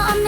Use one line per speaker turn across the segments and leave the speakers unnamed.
I'm
not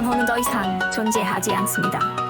원호는 더 이상 존재하지 않습니다.